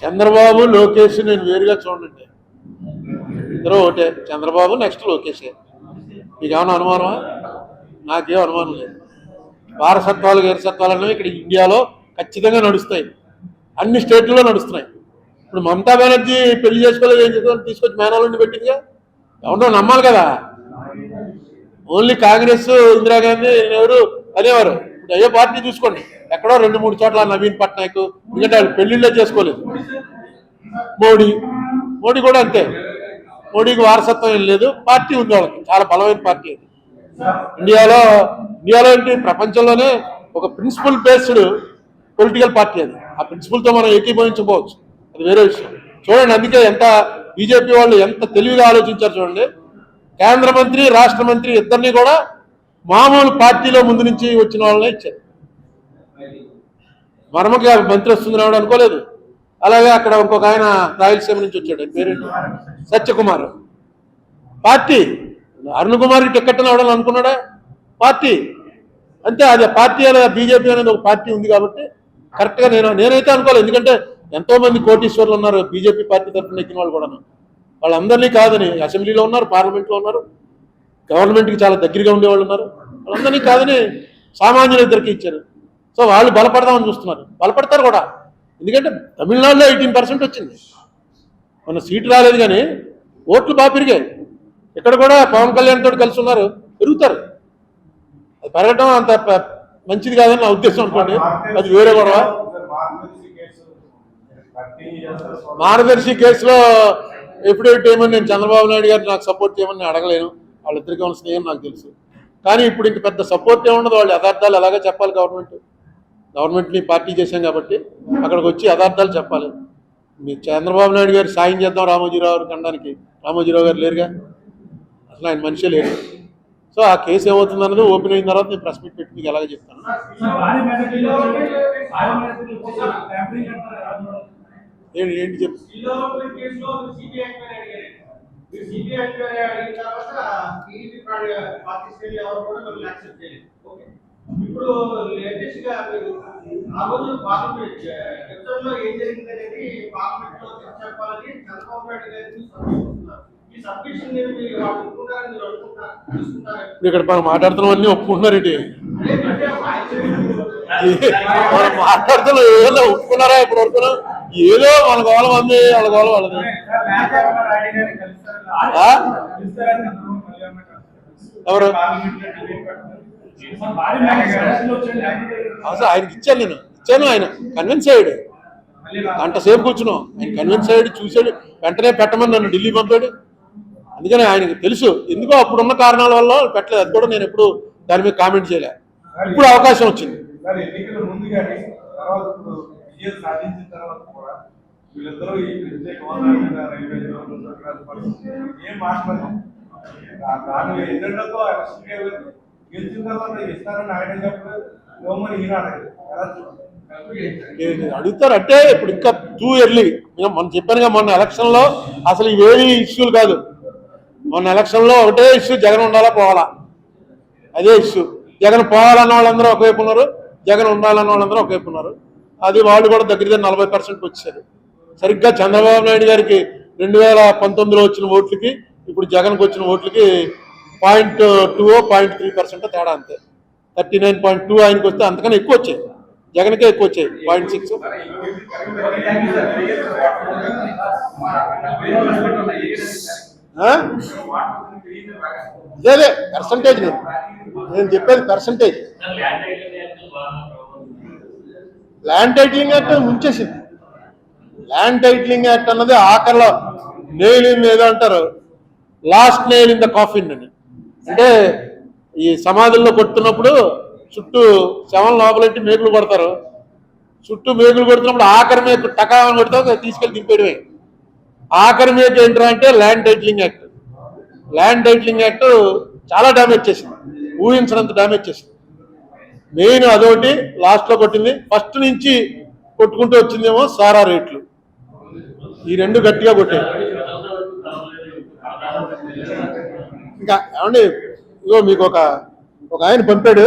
చంద్రబాబు లోకేష్ నేను వేరుగా చూడండి. ఇద్దరు ఒకటే. చంద్రబాబు నెక్స్ట్ లోకేషే. మీకేమైనా అనుమానమా? నాకేం అనుమానం లేదు. వారసత్వాలు వీరసత్వాలు అనేవి ఇక్కడ ఇండియాలో ఖచ్చితంగా నడుస్తాయి. అన్ని స్టేట్లలో నడుస్తున్నాయి. ఇప్పుడు మమతా బెనర్జీ పెళ్ళి చేసుకోలేదు ఏం చేసుకోవాలి తీసుకొచ్చి మేనాలండి పెట్టిందిగా? ఎవరో నమ్మాలి కదా. ఓన్లీ కాంగ్రెస్ ఇందిరాగాంధీ ఎవరు? అనేవారు. ఇప్పుడు అయ్యే పార్టీ చూసుకోండి. ఎక్కడో రెండు మూడు చోట్ల నవీన్ పట్నాయక్ ఎందుకంటే వాళ్ళు పెళ్ళిళ్ళే చేసుకోలేదు. మోడీ మోడీ కూడా అంతే. మోడీకి వారసత్వం ఏం లేదు. పార్టీ ఉంది వాళ్ళకి. చాలా బలమైన పార్టీ అది. ఇండియాలో ఇండియాలో ఏంటి? ప్రపంచంలోనే ఒక ప్రిన్సిపల్ బేస్డ్ పొలిటికల్ పార్టీ అది. ఆ ప్రిన్సిపల్తో మనం ఏకీభవించకపోవచ్చు అది వేరే విషయం. చూడండి అందుకే ఎంత బీజేపీ వాళ్ళు ఎంత తెలివిగా ఆలోచించారు చూడండి. కేంద్ర మంత్రి రాష్ట్ర మంత్రి ఇద్దరిని కూడా మామూలు పార్టీలో ముందు నుంచి వచ్చిన వాళ్ళనే ఇచ్చారు. మరమకి మంత్రి వస్తుంది రావడం అనుకోలేదు? అలాగే అక్కడ ఇంకొక ఆయన రాయలసీమ నుంచి వచ్చాడు. ఆయన పేరేంటి? సత్యకుమార్. పార్టీ. అరుణ్ కుమార్కి టికెట్ రావడం అనుకున్నాడా? పార్టీ. అంతే అది పార్టీ అనేది బీజేపీ అనేది ఒక పార్టీ ఉంది కాబట్టి కరెక్ట్గా నేను నేనైతే అనుకోలేదు. ఎందుకంటే ఎంతో మంది కోటీశ్వర్లు ఉన్నారు బీజేపీ పార్టీ తరఫున ఎక్కిన వాళ్ళు కూడా వాళ్ళందరినీ కాదని అసెంబ్లీలో ఉన్నారు పార్లమెంట్లో ఉన్నారు గవర్నమెంట్కి చాలా దగ్గరగా ఉండేవాళ్ళు ఉన్నారు. వాళ్ళందరినీ కాదని సామాన్యులు ఇద్దరికి ఇచ్చారు. సో వాళ్ళు బలపడదామని చూస్తున్నారు. బలపడతారు కూడా. ఎందుకంటే తమిళనాడులో ఎయిటీన్ పర్సెంట్ వచ్చింది. మన సీటు రాలేదు కానీ ఓట్లు బాగా పెరిగాయి. ఇక్కడ కూడా పవన్ కళ్యాణ్ తోటి కలిసి ఉన్నారు. పెరుగుతారు. అది పెరగటం అంత మంచిది కాదని నా ఉద్దేశం అనుకోండి. అది వేరే గొడవ. మార్గదర్శి కేసులో ఎప్పుడేట్ ఏమని నేను చంద్రబాబు నాయుడు గారు నాకు సపోర్ట్ చేయమని నేను అడగలేను. వాళ్ళిద్దరికి ఉన్న స్నేహం నాకు తెలుసు. కానీ ఇప్పుడు ఇంత పెద్ద సపోర్ట్ ఏముండదు. వాళ్ళు యథార్థాలు ఎలాగో చెప్పాలి గవర్నమెంట్ గవర్నమెంట్ని పార్టీ చేశాం కాబట్టి అక్కడికి వచ్చి యథార్థాలు చెప్పాలి. మీ చంద్రబాబు నాయుడు గారు సాయం చేద్దాం రామోజీరావు గారు అనడానికి రామోజీరావు గారు లేరుగా? అసలు ఆయన మనిషే లేరు సో ఆ కేసు ఏమవుతుంది అన్నది ఓపెన్ అయిన తర్వాత నేను ప్రెస్ మీట్ పెట్టి మీకు ఎలాగ చెప్తాను. ఏంటి ఏంటి సిబిఐ వెళ్ళి ఇప్పుడు లేటెస్ట్గా ఆ రోజు పార్లమెంట్ ఏం జరిగింది అనేది పార్లమెంట్లో చెప్పాలని చంద్రబాబు నాయుడు ఈ సబ్మిషన్ వాళ్ళు ఒప్పుకుంటారని మీరు అనుకుంటారు? ఇక్కడ మనం మాట్లాడుతున్నవన్నీ ఒప్పుకుంటున్నారేంటి అదే మనం మాట్లాడుతున్న ఏదో ఒప్పుకున్నారా? ఇప్పుడు వరకు ఏదో మన గోళ మంది వాళ్ళ గోళ వాళ్ళది? ఎవరు? ఆయనకి ఇచ్చాను నేను. ఇచ్చాను ఆయన. కన్విన్స్ అయ్యాడు. గంట సేపు కూర్చున్నాం. ఆయన కన్విన్స్ అయ్యాడు చూశాడు. వెంటనే పెట్టమని నన్ను ఢిల్లీ పంపాడు. అందుకని ఆయనకి తెలుసు. ఎందుకో అప్పుడున్న కారణాల వల్ల పెట్టలేదు. అది కూడా నేను ఎప్పుడు దాని మీద కామెంట్ చేయలే. ఇప్పుడు అవకాశం వచ్చింది. సార్ గెలిచిన తర్వాత ఇస్తారని ఆయన చెప్పలేదు ఇవ్వమని ఈయన అడగలేదు అడుగుతారు అంటే ఇప్పుడు ఇంకా టూ ఎర్లీ మనం చెప్పానుగా మొన్న ఎలక్షన్లో అసలు ఇవేవి ఇష్యూలు కాదు. మొన్న ఎలక్షన్లో ఒకటే ఇష్యూ జగన్ ఉండాలా పోవాలా? అదే ఇష్యూ జగన్ పోవాలన్న వాళ్ళందరూ ఒకవైపు ఉన్నారు జగన్ ఉండాలన్న వాళ్ళందరూ ఒకవైపు ఉన్నారు. అది వాళ్ళు కూడా దగ్గర దగ్గర నలభై పర్సెంట్ వచ్చారు. సరిగ్గా చంద్రబాబు నాయుడు గారికి రెండు వేల పంతొమ్మిదిలో వచ్చిన ఓట్లకి ఇప్పుడు జగన్కి వచ్చిన ఓట్లకి point two point three percent తేడా అంతే. థర్టీ నైన్ పాయింట్ టూ ఆయనకి వస్తే అంతకన్నా ఎక్కువ వచ్చాయి. జగన్కే ఎక్కువ వచ్చాయి పాయింట్ సిక్స్. లేదే పర్సంటేజ్ నేను నేను చెప్పేది పర్సంటేజ్ ల్యాండ్ టైటిలింగ్ యాక్ట్ ముంచేసింది. ల్యాండ్ టైటిలింగ్ యాక్ట్ అన్నది ఆఖరిలో నెయిల్ ఇన్ ఏదో అంటారు. Last nail in the coffin అని. అంటే ఈ సమాధుల్లో కొడుతున్నప్పుడు చుట్టూ శవం లోపలెట్టి మేకులు కొడతారు. చుట్టూ మేకులు కొడుతున్నప్పుడు ఆఖరి మేకు టకామని కొడితే తీసుకెళ్ళి దింపేయడమే. ఆఖరి మేకు ఏంటంటే అంటే land titling act. Land titling act చాలా డ్యామేజ్ చేసింది. ఊహించినంత డ్యామేజ్ చేసింది. మెయిన్ అదొకటి లాస్ట్లో కొట్టింది. ఫస్ట్ నుంచి కొట్టుకుంటూ వచ్చిందేమో సారా రేట్లు. ఈ రెండు గట్టిగా కొట్టాయి ఇంకా ఏమండి? ఇగో మీకు ఒక ఒక ఆయన పంపాడు.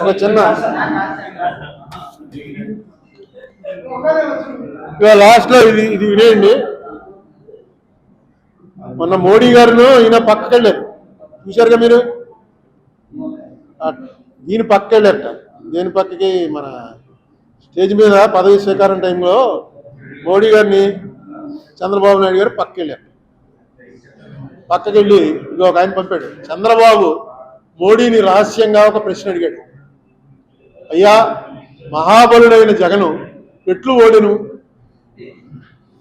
ఒక చిన్న. ఇవాళ లాస్ట్లో ఇది ఇది వినేయండి. మొన్న మోడీ గారును ఈయన పక్కకి వెళ్ళారు చూశారుగా మీరు? దీని పక్కకి వెళ్ళారట దేని పక్కకి మన స్టేజ్ మీద పదవి స్వీకారం టైంలో మోడీ గారిని చంద్రబాబు నాయుడు గారు పక్కకి వెళ్ళారు పక్కకెళ్ళి ఇది ఒక ఆయన పంపాడు. చంద్రబాబు మోడీని రహస్యంగా ఒక ప్రశ్న అడిగాడు. అయ్యా మహాబలుడైన జగను ఎట్లు ఓడెను?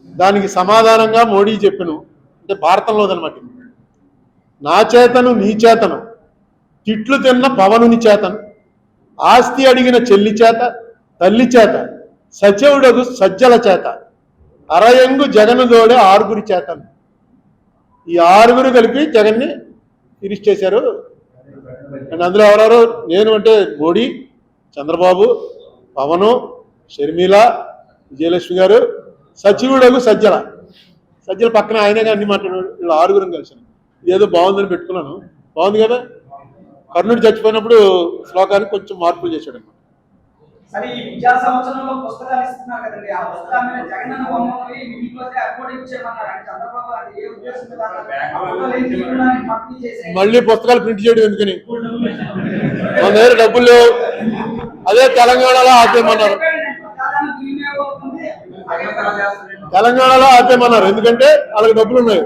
దానికి సమాధానంగా మోడీ చెప్పెను. అంటే భారతంలోదనమాట నా చేతను నీ చేతను తిట్లు తిన్న పవనుని చేతను ఆస్తి అడిగిన చెల్లి చేత తల్లి చేత సచివుడగు సజ్జల చేత అరయంగు జగను దోడే ఆరుగురి చేతను. ఈ ఆరుగురు కలిపి జగన్ని ఫినిష్ చేశారు. అండ్ అందులో ఎవరెవరు? నేను అంటే మోడీ చంద్రబాబు పవను షర్మిల విజయలక్ష్మి గారు సచివుడు సజ్జల. సజ్జల పక్కన ఆయనగా అన్ని మాట్లాడాడు. వీళ్ళు ఆరుగురం కలిసాను ఏదో బాగుందని పెట్టుకున్నాను. బాగుంది కదా? కర్ణుడు చచ్చిపోయినప్పుడు శ్లోకానికి కొంచెం మార్పులు చేశాడు సరే ఈ విద్యా సంవత్సరంలో పుస్తకాలు ఇస్తున్నారు కదండి. ఆ పుస్తకాల మీద జగనన్న బొమ్మ ఉంది మిగిలిపోతే ఇచ్చేయమన్నారు చంద్రబాబు అది ఏ ఉద్దేశంతో మళ్ళీ పుస్తకాలు ప్రింట్ చేయడం ఎందుకని? మన దగ్గర డబ్బులు లేవు. అదే తెలంగాణలో ఆపేయమన్నారు. తెలంగాణలో ఆపేయమన్నారు. ఎందుకంటే వాళ్ళకి డబ్బులు ఉన్నాయి.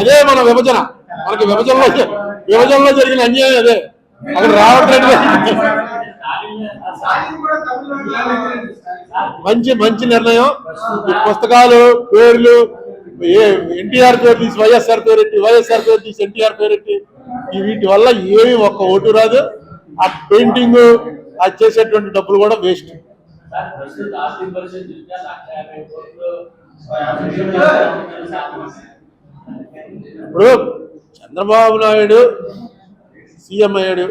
అదే మన విభజన. మనకి విభజనలో విభజనలో జరిగిన అన్యాయం అదే. అక్కడ రావట్లేదు. మంచి మంచి నిర్ణయం. ఈ పుస్తకాలు పేర్లు ఏ ఎన్టీఆర్ పేరు తీసి వైఎస్ఆర్ పేరు ఎట్టి వైఎస్ఆర్ పేరు తీసి ఎన్టీఆర్ పేరు ఎట్టి వీటి వల్ల ఏమి ఒక్క ఓటు రాదు. ఆ పెయింటింగ్ అది చేసేటువంటి డబ్బులు కూడా వేస్ట్. ఇప్పుడు చంద్రబాబు నాయుడు సీఎం అయ్యాడు.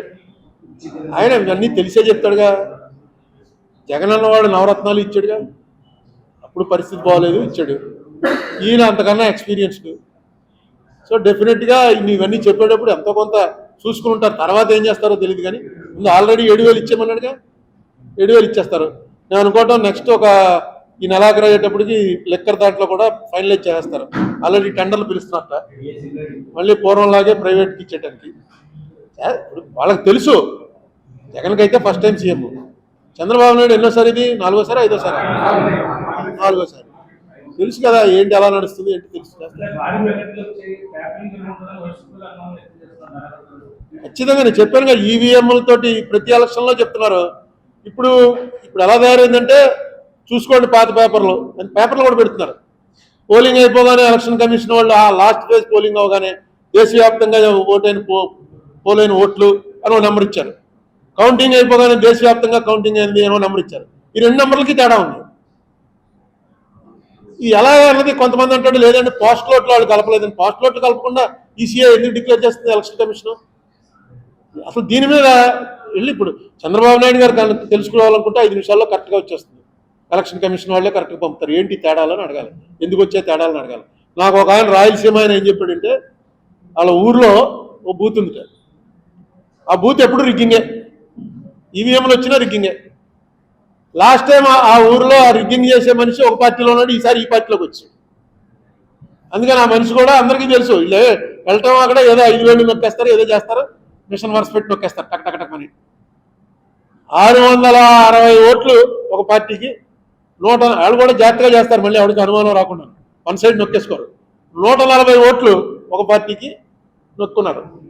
ఆయన ఇవన్నీ తెలిసే చెప్తాడుగా. జగన్ అన్నవాడు నవరత్నాలు ఇచ్చాడుగా. అప్పుడు పరిస్థితి బాగోలేదు ఇచ్చాడు. ఈయన అంతకన్నా ఎక్స్పీరియన్స్డ్ సో డెఫినెట్గా ఇవన్నీ చెప్పేటప్పుడు ఎంతో కొంత చూసుకుని ఉంటారు. తర్వాత ఏం చేస్తారో తెలియదు కానీ ముందు ఆల్రెడీ ఏడు వేలు ఇచ్చేమన్నాడుగా ఏడు వేలు ఇచ్చేస్తారు. నేను అనుకోవటం నెక్స్ట్ ఒక ఈ నెలాఖరు అయ్యేటప్పటికి లెక్కర్ దాంట్లో కూడా ఫైనలైజ్ చేస్తారు ఆల్రెడీ టెండర్లు పిలుస్తున్నట్ట. మళ్ళీ పూర్వంలాగే ప్రైవేట్కి ఇచ్చేటానికి ఇప్పుడు వాళ్ళకి తెలుసు. జగన్కి అయితే first time CM Chandrababu Naidu ఎన్నోసారి ఇది? నాలుగోసారి? ఐదోసారి? నాలుగోసారి. తెలుసు కదా ఏంటి ఎలా నడుస్తుంది ఏంటి తెలుసు ఖచ్చితంగా నేను చెప్పాను కదా ఈవీఎంల ప్రతి ఎలక్షన్లో చెప్తున్నారు. ఇప్పుడు ఇప్పుడు ఎలా తయారైందంటే చూసుకోండి పాత పేపర్లు. అని పేపర్లు కూడా పెడుతున్నారు. పోలింగ్ అయిపోగానే ఎలక్షన్ కమిషన్ వాళ్ళు ఆ లాస్ట్ ఫేజ్ పోలింగ్ అవగానే దేశవ్యాప్తంగా ఓటైన పో పోలైన ఓట్లు అని ఒక నెంబర్ ఇచ్చారు. కౌంటింగ్ అయిపోగానే దేశవ్యాప్తంగా కౌంటింగ్ అయింది ఏమో నెంబర్ ఇచ్చారు. ఈ రెండు నెంబర్లకి తేడా ఉంది. ఇది ఎలా అన్నది కొంతమంది అంటాడు లేదంటే పోస్ట్ లోట్లు వాళ్ళు కలపలేదని పోస్ట్ లోట్లు కలపకుండా ఈసీఐ ఎందుకు డిక్లేర్ చేస్తుంది ఎలక్షన్ కమిషన్ అసలు దీని మీద వెళ్ళి ఇప్పుడు చంద్రబాబు నాయుడు గారు తెలుసుకోవాలనుకుంటే ఐదు నిమిషాల్లో కరెక్ట్గా వచ్చేస్తుంది. ఎలక్షన్ కమిషన్ వాళ్ళే కరెక్ట్గా పంపుతారు. ఏంటి తేడాలని అడగాలి. ఎందుకు వచ్చే తేడాలని అడగాలి. నాకు ఒక ఆయన రాయలసీమ ఆయన ఏం చెప్పాడంటే వాళ్ళ ఊర్లో ఓ బూత్ ఉంది ఆ బూత్ ఎప్పుడు రిగ్గింగే ఈవీఎంలు వచ్చినా రిగ్గింగే లాస్ట్ టైం ఆ- ఊర్లో ఆ రిగ్గింగ్ చేసే మనిషి ఒక పార్టీలో ఉన్నాడు ఈసారి ఈ పార్టీలోకి వచ్చాడు. అందుకని ఆ మనిషి కూడా అందరికీ తెలుసు లే వెళ్ళటం అక్కడ ఏదో ఐదు వేలు నొక్కేస్తారు ఏదో చేస్తారు మిషన్ వర్స్ పెట్టి నొక్కేస్తారు టక్ టక్ టక్ అని. ఆరు వందల అరవై ఓట్లు ఒక పార్టీకి నూట వాళ్ళు కూడా జాగ్రత్తగా చేస్తారు మళ్ళీ ఎవరికి అనుమానం రాకుండా. వన్ సైడ్ నొక్కేసుకోరు. నూట నలభై ఓట్లు ఒక పార్టీకి నొక్కున్నారు.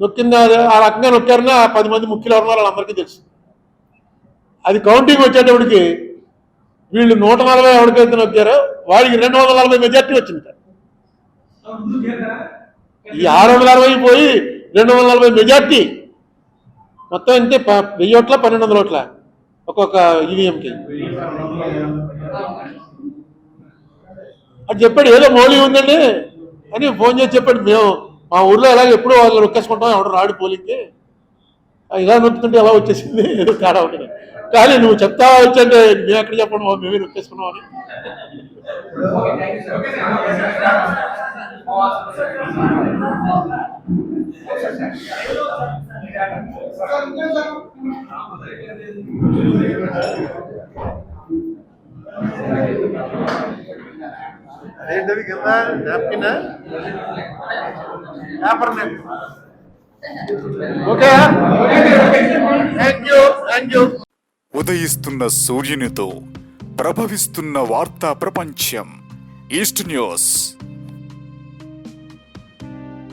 నొక్కింది ఆ రకంగా నొక్కారని ఆ పది మంది ముఖ్యులు ఎవరు వాళ్ళందరికీ తెలుసు. అది కౌంటింగ్ వచ్చేటప్పటికి వీళ్ళు నూట నలభై ఎవరికైతే నొక్కారో వాడికి రెండు వందల నలభై మెజార్టీ వచ్చింది. ఈ ఆరు వందల అరవై పోయి రెండు వందల నలభై మెజార్టీ. మొత్తం అంటే ప- వెయ్యి ఓట్ల పన్నెండు వందల ఓట్ల ఒక్కొక్క ఈవీఎంకి. అది చెప్పాడు ఏదో మౌలి ఉందండి అని ఫోన్ చేసి చెప్పాడు మేము మా ఊర్లో ఎలా ఎప్పుడూ వాళ్ళు నొక్కేసుకుంటాం ఎవడు రాడు పోలింగ్కి ఇలా నొక్కుతుంటే ఎలా వచ్చేసింది? ఏదో తేడా ఉంటుంది. కానీ నువ్వు చెప్తా వచ్చంటే మేము ఎక్కడ చెప్పండి మేమే నొక్కేసుకున్నాం అని. Thank you. యూ కింద napkin paper okay thank you thank you ఉదయిస్తున్న సూర్యునితో ప్రభవిస్తున్న వార్తా ప్రపంచం. East News.